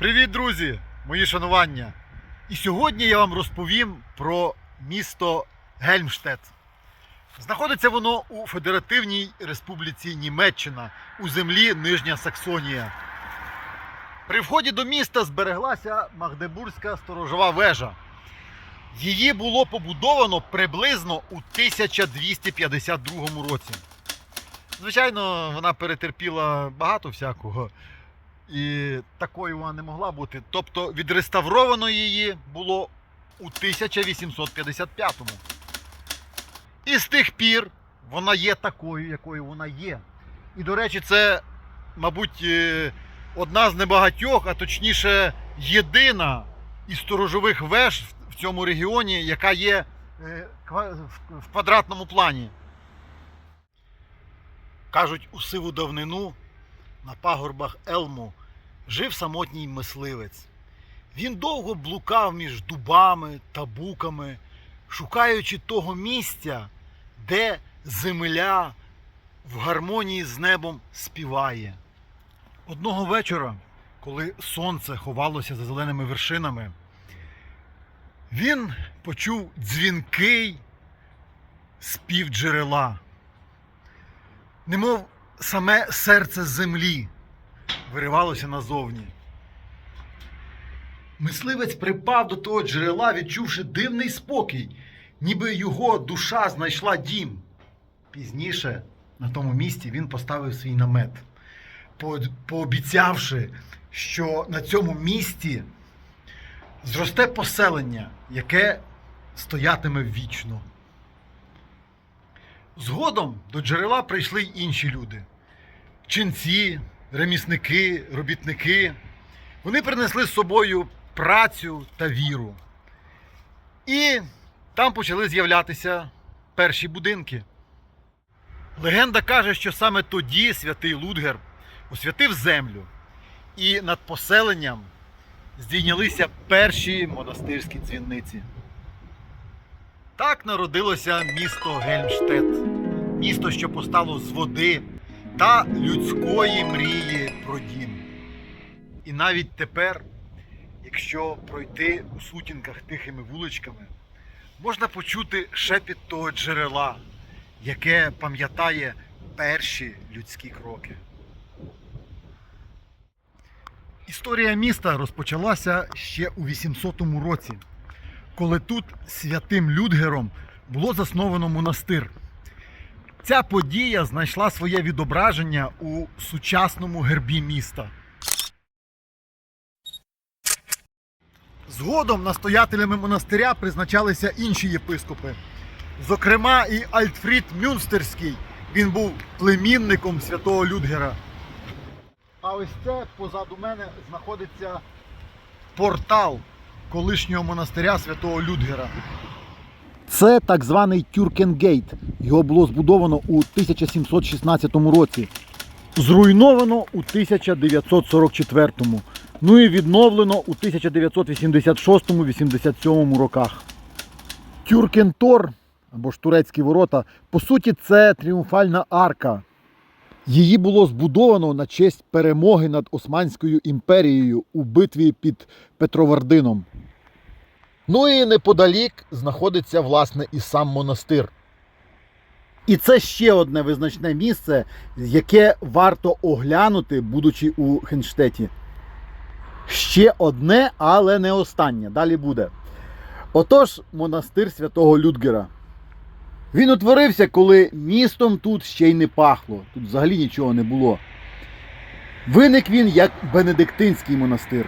Привіт, друзі! Мої шанування! І сьогодні я вам розповім про місто Гельмштет. Знаходиться воно у Федеративній Республіці Німеччина у землі Нижня Саксонія. При вході до міста збереглася Магдебурзька сторожова вежа. Її було побудовано приблизно у 1252 році. Звичайно, вона перетерпіла багато всякого. І такою вона не могла бути. Тобто відреставровано її було у 1855-му. І з тих пір вона є такою, якою вона є. І, до речі, це, мабуть, е, одна з небагатьох, а точніше, єдина із сторожових веж в цьому регіоні, яка є е, в квадратному плані. Кажуть, у сиву давнину на пагорбах Елму жив самотній мисливець. Він довго блукав між дубами та буками, шукаючи того місця, де земля в гармонії з небом співає. Одного вечора, коли сонце ховалося за зеленими вершинами, він почув дзвінкий спів джерела, немов саме серце землі виривалося назовні. Мисливець припав до того джерела, відчувши дивний спокій, ніби його душа знайшла дім. Пізніше на тому місці він поставив свій намет, пообіцявши, що на цьому місці зросте поселення, яке стоятиме вічно. Згодом до джерела прийшли й інші люди ченці, ремісники, робітники. Вони принесли з собою працю та віру. І там почали з'являтися перші будинки. Легенда каже, що саме тоді святий Лудгер освятив землю, і над поселенням здійнялися перші монастирські дзвіниці. Так народилося місто Гельмштет, місто, що постало з води та людської мрії про дім. І навіть тепер, якщо пройти у сутінках тихими вуличками, можна почути шепіт того джерела, яке пам'ятає перші людські кроки. Історія міста розпочалася ще у 800 році, коли тут святим Людгером було засновано монастир. Ця подія знайшла своє відображення у сучасному гербі міста. Згодом настоятелями монастиря призначалися інші єпископи. Зокрема, і Альтфрід Мюнстерський. Він був племінником святого Людгера. А ось це позаду мене знаходиться портал колишнього монастиря святого Людгера. Це так званий Тюркенгейт. Його було збудовано у 1716 році. Зруйновано у 1944. Ну і відновлено у 1986-87 роках. Тюркентор, або ж турецькі ворота, по суті, це тріумфальна арка. Її було збудовано на честь перемоги над Османською імперією у битві під Петровардином. Ну і неподалік знаходиться власне і сам монастир. І це ще одне визначне місце, яке варто оглянути, будучи у Хенштеті. Ще одне, але не останнє. Далі буде. Отож, монастир святого Людгера. Він утворився, коли містом тут ще й не пахло. Тут взагалі нічого не було. Виник він як Бенедиктинський монастир.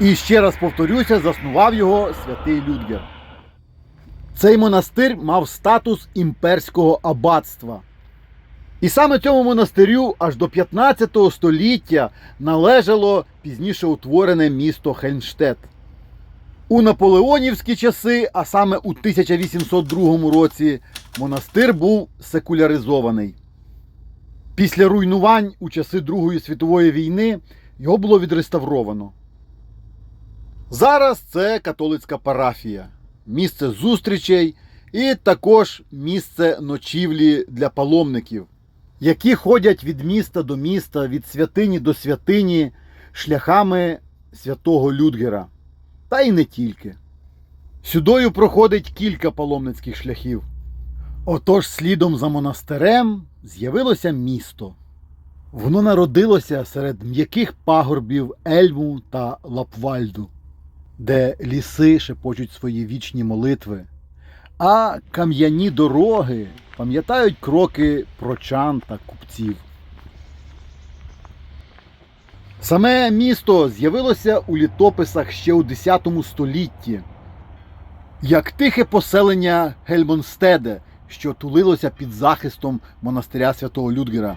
І ще раз повторюся, заснував його святий Людгер. Цей монастир мав статус імперського аббатства. І саме цьому монастирю аж до 15 століття належало пізніше утворене місто Хельмштет. У наполеонівські часи, а саме у 1802 році, монастир був секуляризований. Після руйнувань у часи Другої світової війни його було відреставровано. Зараз це католицька парафія, місце зустрічей і також місце ночівлі для паломників, які ходять від міста до міста, від святині до святині шляхами святого Людгера. Та й не тільки. Сюдою проходить кілька паломницьких шляхів. Отож, слідом за монастирем з'явилося місто. Воно народилося серед м'яких пагорбів Ельму та Лапвальду, де ліси шепочуть свої вічні молитви, а кам'яні дороги пам'ятають кроки прочан та купців. Саме місто з'явилося у літописах ще у X столітті, як тихе поселення Гельмонстеде, що тулилося під захистом монастиря святого Людгера.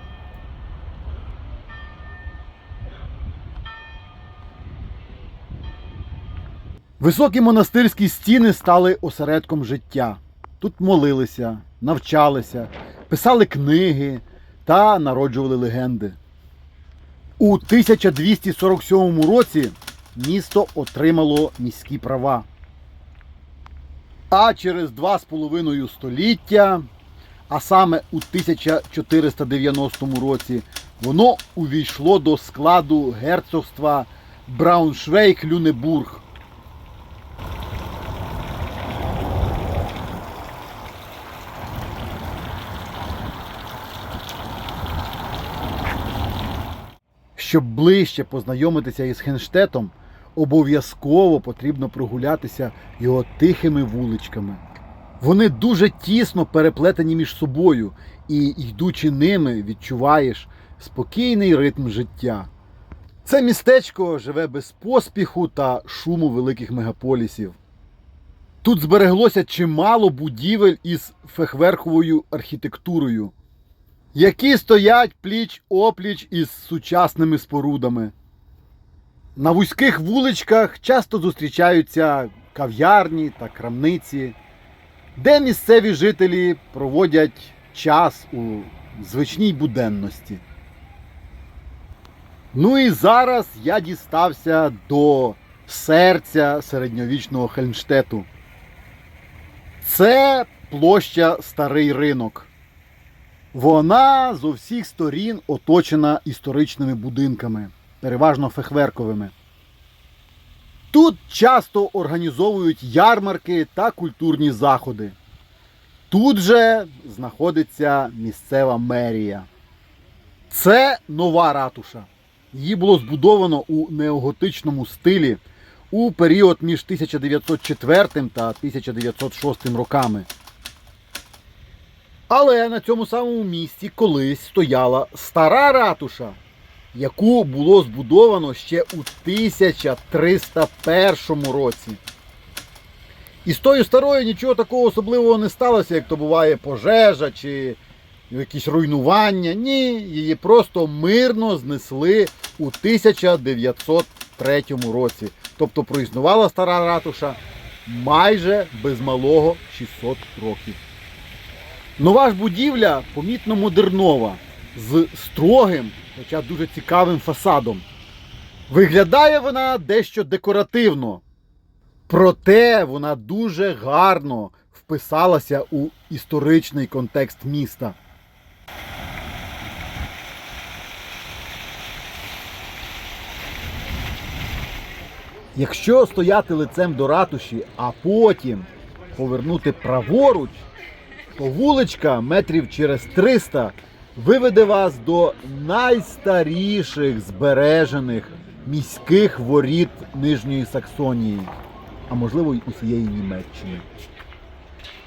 Високі монастирські стіни стали осередком життя. Тут молилися, навчалися, писали книги та народжували легенди. У 1247 році місто отримало міські права. А через два з половиною століття, а саме у 1490 році, воно увійшло до складу герцогства Брауншвейк-Люнебург. Щоб ближче познайомитися із Хенштетом, обов'язково потрібно прогулятися його тихими вуличками. Вони дуже тісно переплетені між собою, і, йдучи ними, відчуваєш спокійний ритм життя. Це містечко живе без поспіху та шуму великих мегаполісів. Тут збереглося чимало будівель із фехверховою архітектурою, які стоять пліч опліч із сучасними спорудами. На вузьких вуличках часто зустрічаються кав'ярні та крамниці, де місцеві жителі проводять час у звичній буденності. Ну і зараз я дістався до серця середньовічного Хельмштету. Це площа Старий ринок. Вона з усіх сторін оточена історичними будинками, переважно фехверковими. Тут часто організовують ярмарки та культурні заходи. Тут же знаходиться місцева мерія. Це нова ратуша. Її було збудовано у неоготичному стилі у період між 1904 та 1906 роками. Але на цьому самому місці колись стояла стара ратуша, яку було збудовано ще у 1301 році. І з тою старою нічого такого особливого не сталося, як то буває пожежа чи якісь руйнування. Ні, її просто мирно знесли у 1903 році. Тобто проіснувала стара ратуша майже без малого 600 років. Нова ж будівля помітно модернова, з строгим, хоча дуже цікавим фасадом. Виглядає вона дещо декоративно, проте вона дуже гарно вписалася у історичний контекст міста. Якщо стояти лицем до ратуші, а потім повернути праворуч, вуличка метрів через 300 виведе вас до найстаріших збережених міських воріт Нижньої Саксонії, а можливо й усієї Німеччини.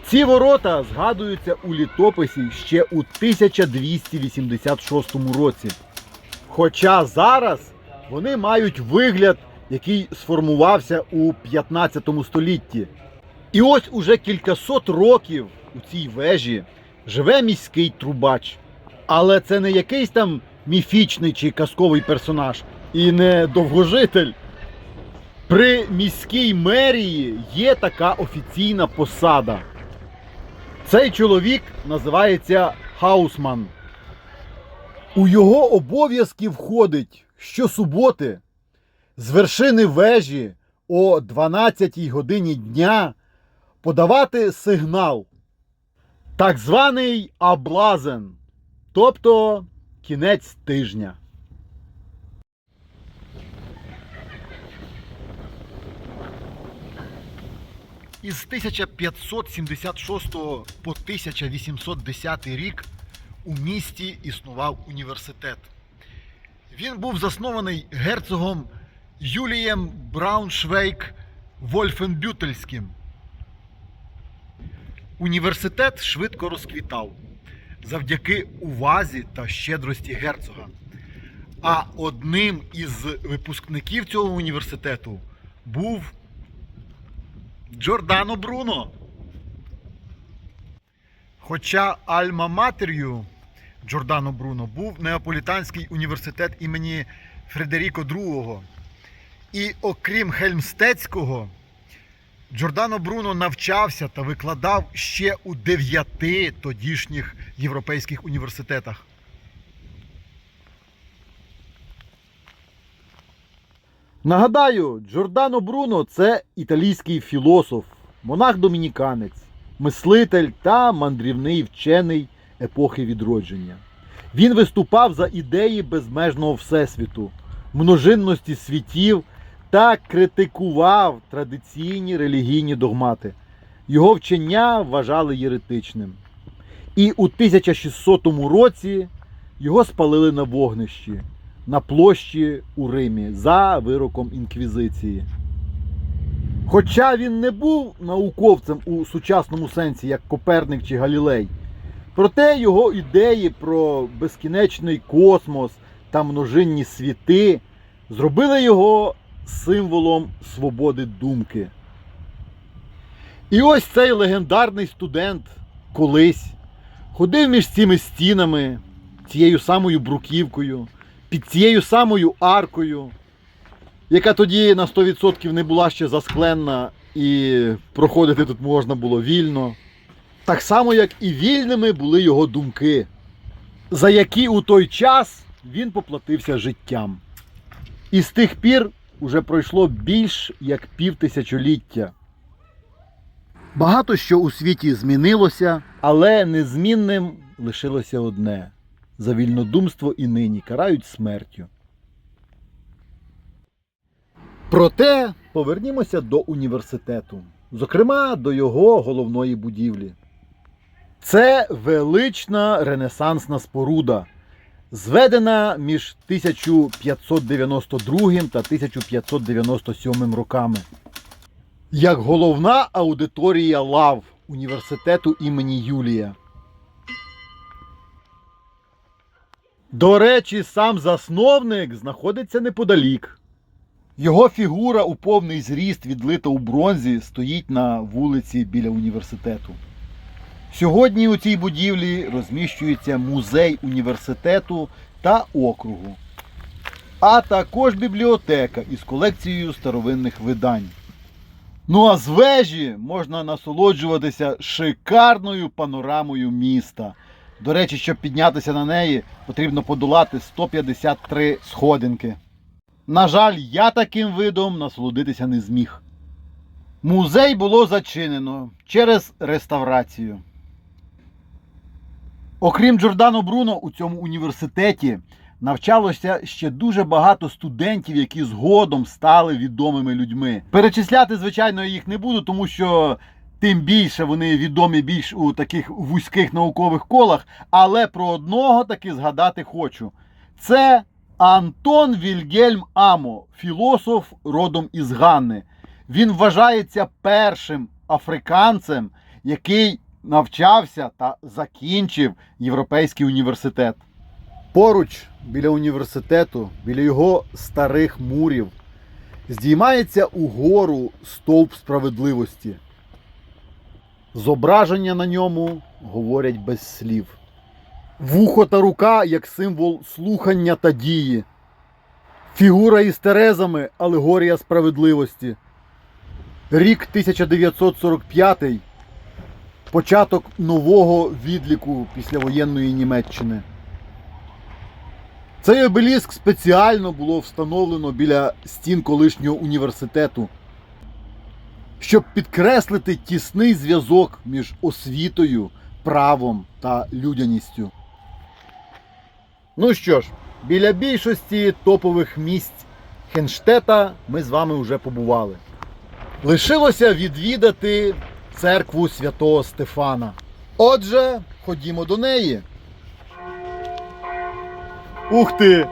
Ці ворота згадуються у літописі ще у 1286 році. Хоча зараз вони мають вигляд, який сформувався у 15 столітті. І ось уже кількасот років у цій вежі живе міський трубач. Але це не якийсь там міфічний чи казковий персонаж і не довгожитель. При міській мерії є така офіційна посада. Цей чоловік називається Хаусман. У його обов'язки входить щосуботи з вершини вежі о 12 годині дня подавати сигнал, так званий облазен. тобто кінець тижня. Із 1576 по 1810 рік у місті існував університет. Він був заснований герцогом Юлієм Брауншвейк Вольфенбютельським. Університет швидко розквітав завдяки увазі та щедрості герцога. А одним із випускників цього університету був Джордано Бруно. Хоча Альма-Матер'ю Джордано Бруно був Неаполітанський університет імені Фредеріко II. І окрім Хельмстецького, Джордано Бруно навчався та викладав ще у дев'яти тодішніх європейських університетах. Нагадаю, Джордано Бруно це італійський філософ, монах-домініканець, мислитель та мандрівний вчений епохи відродження. Він виступав за ідеї безмежного всесвіту, множинності світів та критикував традиційні релігійні догмати. Його вчення вважали єретичним. І у 1600 році його спалили на вогнищі на площі у Римі за вироком інквізиції. Хоча він не був науковцем у сучасному сенсі, як Коперник чи Галілей, проте його ідеї про безкінечний космос та множинні світи зробили його символом свободи думки. І ось цей легендарний студент колись ходив між цими стінами, цією самою бруківкою, під цією самою аркою, яка тоді на 100% не була ще заскленна, і проходити тут можна було вільно. Так само, як і вільними були його думки, за які у той час він поплатився життям. І з тих пір уже пройшло більш як півтисячоліття. Багато що у світі змінилося, але незмінним лишилося одне. За вільнодумство і нині карають смертю. Проте повернімося до університету, зокрема до його головної будівлі. Це велична ренесансна споруда, зведена між 1592 та 1597 роками. Як головна аудиторія лав університету імені Юлія. До речі, сам засновник знаходиться неподалік. Його фігура у повний зріст, відлита у бронзі, стоїть на вулиці біля університету. Сьогодні у цій будівлі розміщується музей університету та округу, а також бібліотека із колекцією старовинних видань. Ну а з вежі можна насолоджуватися шикарною панорамою міста. До речі, щоб піднятися на неї, потрібно подолати 153 сходинки. На жаль, я таким видом насолодитися не зміг. Музей було зачинено через реставрацію. Окрім Джордано Бруно, у цьому університеті навчалося ще дуже багато студентів, які згодом стали відомими людьми. Перечисляти, звичайно, їх не буду, тому що тим більше вони відомі більш у таких вузьких наукових колах. Але про одного таки згадати хочу. Це Антон Вільгельм Амо, філософ родом із Ганни. Він вважається першим африканцем, який навчався та закінчив Європейський університет. Поруч біля університету, біля його старих мурів, здіймається угору стовп справедливості. Зображення на ньому говорять без слів. Вухо та рука як символ слухання та дії. Фігура із терезами алегорія справедливості. Рік 1945. Початок нового відліку післявоєнної Німеччини. Цей обеліск спеціально було встановлено біля стін колишнього університету, щоб підкреслити тісний зв'язок між освітою, правом та людяністю. Ну що ж, біля більшості топових місць Хенштета ми з вами вже побували. Лишилося відвідати церкву святого Стефана. Отже, ходімо до неї. Ух ти!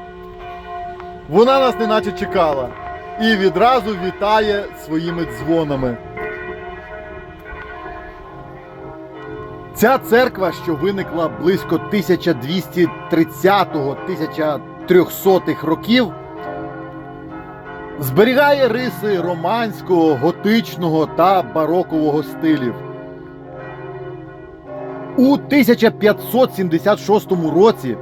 Вона нас неначе чекала і відразу вітає своїми дзвонами. Ця церква, що виникла близько 1230-1300 років, зберігає риси романського, готичного та барокового стилів. У 1576 році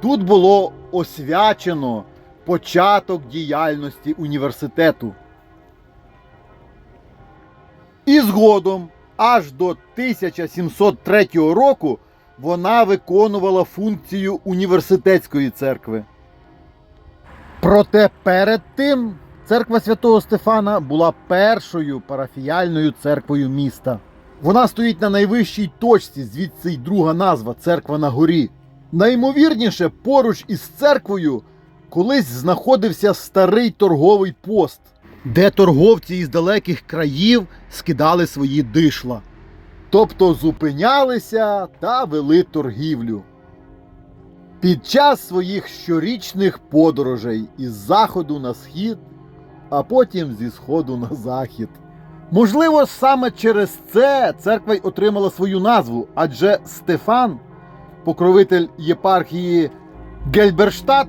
тут було освячено початок діяльності університету. І згодом, аж до 1703 року, вона виконувала функцію університетської церкви. Проте перед тим церква святого Стефана була першою парафіяльною церквою міста. Вона стоїть на найвищій точці, звідси й друга назва церква на горі. Наймовірніше, поруч із церквою колись знаходився старий торговий пост, де торговці із далеких країв скидали свої дишла. Тобто зупинялися та вели торгівлю. Під час своїх щорічних подорожей із заходу на схід, а потім зі сходу на захід. Можливо, саме через це церква й отримала свою назву, адже Стефан, покровитель єпархії Гельберштадт,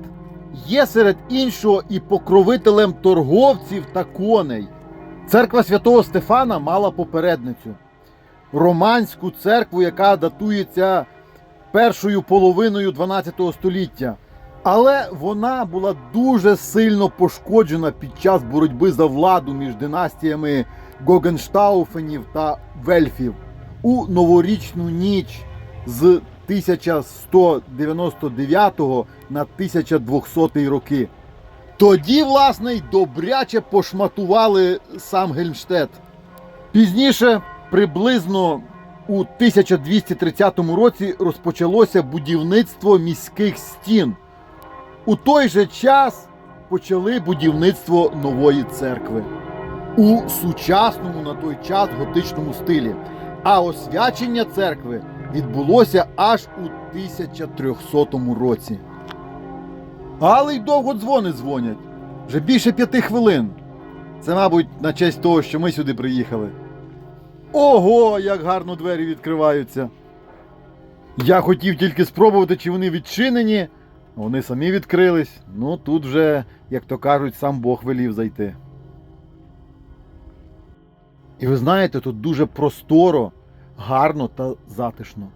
є серед іншого і покровителем торговців та коней. Церква святого Стефана мала попередницю романську церкву, яка датується першою половиною 12 століття. Але вона була дуже сильно пошкоджена під час боротьби за владу між династіями Гогенштауфенів та Вельфів у новорічну ніч з 1199 на 1200 роки. Тоді, власне, й добряче пошматували сам Гельмштет. Пізніше, приблизно у 1230 році, розпочалося будівництво міських стін. У той же час почали будівництво нової церкви у сучасному на той час готичному стилі. А освячення церкви відбулося аж у 1300 році. Але й довго дзвони дзвонять. Вже більше п'яти хвилин. Це, мабуть, на честь того, що ми сюди приїхали. Ого, як гарно двері відкриваються. Я хотів тільки спробувати, чи вони відчинені. Вони самі відкрились. Ну тут вже, як то кажуть, сам Бог велів зайти. І ви знаєте, тут дуже просторо, гарно та затишно.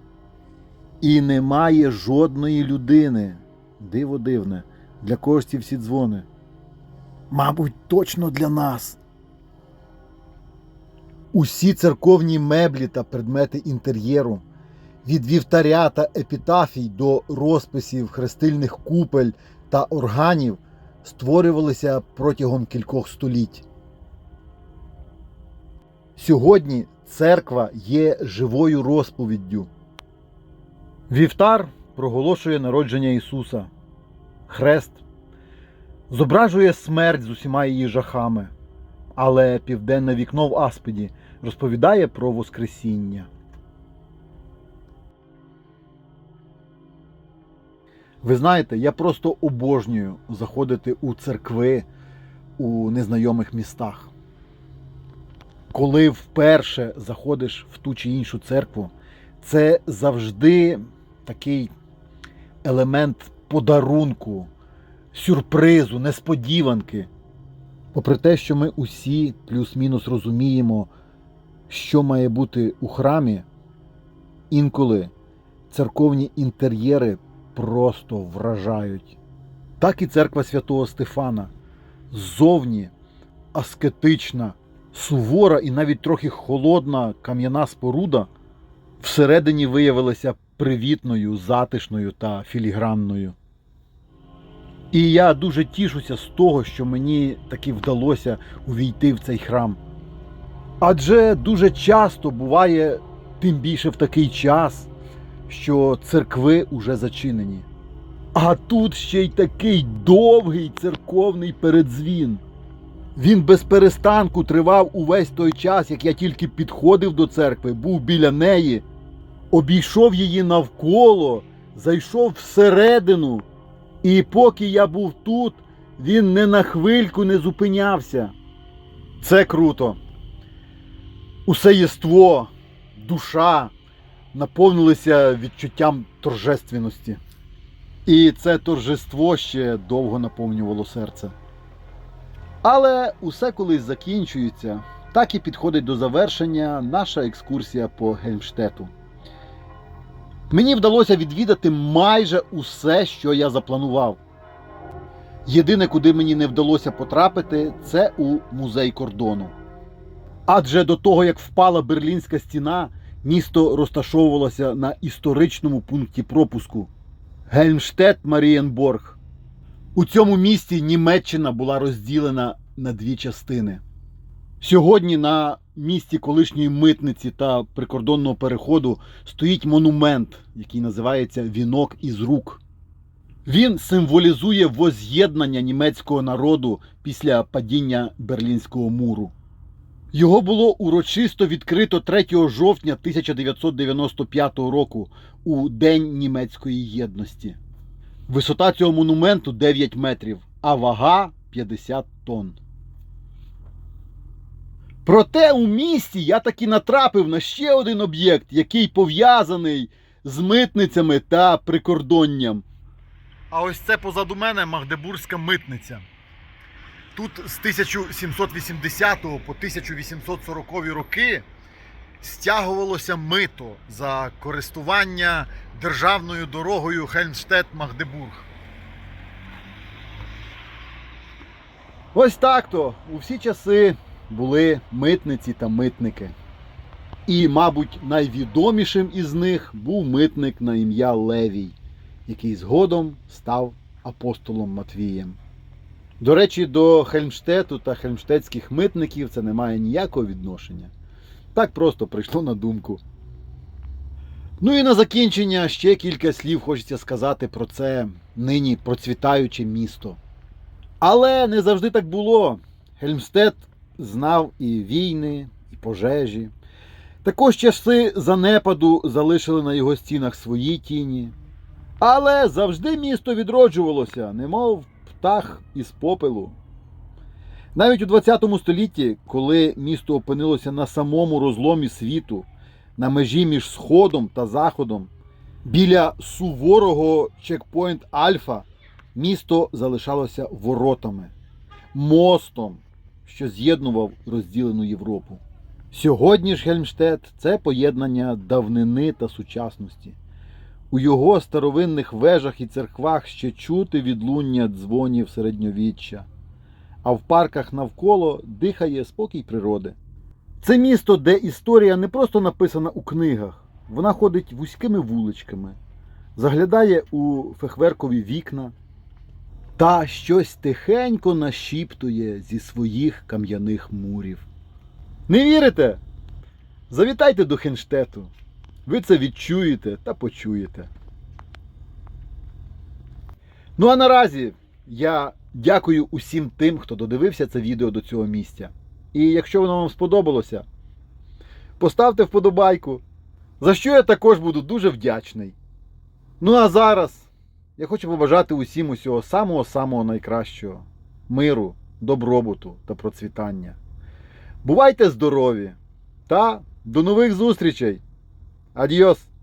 І немає жодної людини. Диво дивне, для кого ж ці всі дзвони. Мабуть, точно для нас. Усі церковні меблі та предмети інтер'єру, від вівтаря та епітафій до розписів хрестильних купель та органів, створювалися протягом кількох століть. Сьогодні церква є живою розповіддю. Вівтар проголошує народження Ісуса. Хрест зображує смерть з усіма її жахами, але південне вікно в Аспіді розповідає про Воскресіння. Ви знаєте, я просто обожнюю заходити у церкви у незнайомих містах. Коли вперше заходиш в ту чи іншу церкву, це завжди такий елемент подарунку, сюрпризу, несподіванки. Попри те, що ми усі плюс-мінус розуміємо, що має бути у храмі, інколи церковні інтер'єри просто вражають. Так і церква святого Стефана ззовні аскетична, сувора і навіть трохи холодна кам'яна споруда всередині виявилася привітною, затишною та філігранною. І я дуже тішуся з того, що мені таки вдалося увійти в цей храм. Адже дуже часто буває, тим більше в такий час, що церкви уже зачинені. А тут ще й такий довгий церковний передзвін. Він без перестанку тривав увесь той час, як я тільки підходив до церкви, був біля неї, обійшов її навколо, зайшов всередину. І поки я був тут, він не на хвильку не зупинявся. Це круто. Усе єство, душа наповнилися відчуттям торжественності. І це торжество ще довго наповнювало серце. Але усе колись закінчується, так і підходить до завершення наша екскурсія по Гельмштету. Мені вдалося відвідати майже усе, що я запланував. Єдине, куди мені не вдалося потрапити, це у музей кордону. Адже до того, як впала Берлінська стіна, місто розташовувалося на історичному пункті пропуску Гельмштет Марієнборг. У цьому місті Німеччина була розділена на дві частини. Сьогодні на місці колишньої митниці та прикордонного переходу стоїть монумент, який називається Вінок із рук. Він символізує воз'єднання німецького народу після падіння Берлінського муру. Його було урочисто відкрито 3 жовтня 1995 року у День німецької єдності. Висота цього монументу 9 метрів, а вага 50 тонн. Проте у місті я таки натрапив на ще один об'єкт, який пов'язаний з митницями та прикордонням. А ось це позаду мене Магдебурзька митниця. Тут з 1780 по 1840 роки стягувалося мито за користування державною дорогою Хельмштет-Магдебург. Ось так то у всі часи були митниці та митники. І, мабуть, найвідомішим із них був митник на ім'я Левій, який згодом став апостолом Матвієм. До речі, до Хельмштету та хельмштетських митників це не має ніякого відношення. Так просто прийшло на думку. Ну і на закінчення ще кілька слів хочеться сказати про це нині процвітаюче місто. Але не завжди так було. Гельмстед знав і війни, і пожежі. Також часи занепаду залишили на його стінах свої тіні. Але завжди місто відроджувалося, немов птах із попелу. Навіть у 20 столітті, коли місто опинилося на самому розломі світу, на межі між Сходом та Заходом, біля суворого чекпоінт Альфа, місто залишалося воротами, мостом, що з'єднував розділену Європу. Сьогодні ж Гельмштет це поєднання давнини та сучасності. У його старовинних вежах і церквах ще чути відлуння дзвонів середньовіччя, а в парках навколо дихає спокій природи. Це місто, де історія не просто написана у книгах, вона ходить вузькими вуличками, заглядає у фехверкові вікна та щось тихенько нашіптує зі своїх кам'яних мурів. Не вірите? Завітайте до Хенштету. Ви це відчуєте та почуєте. Ну а наразі я дякую усім тим, хто додивився це відео до цього місця. І якщо воно вам сподобалося, поставте вподобайку, за що я також буду дуже вдячний. Ну а зараз я хочу побажати усім усього самого-самого найкращого миру, добробуту та процвітання. Бувайте здорові та до нових зустрічей! Adiós.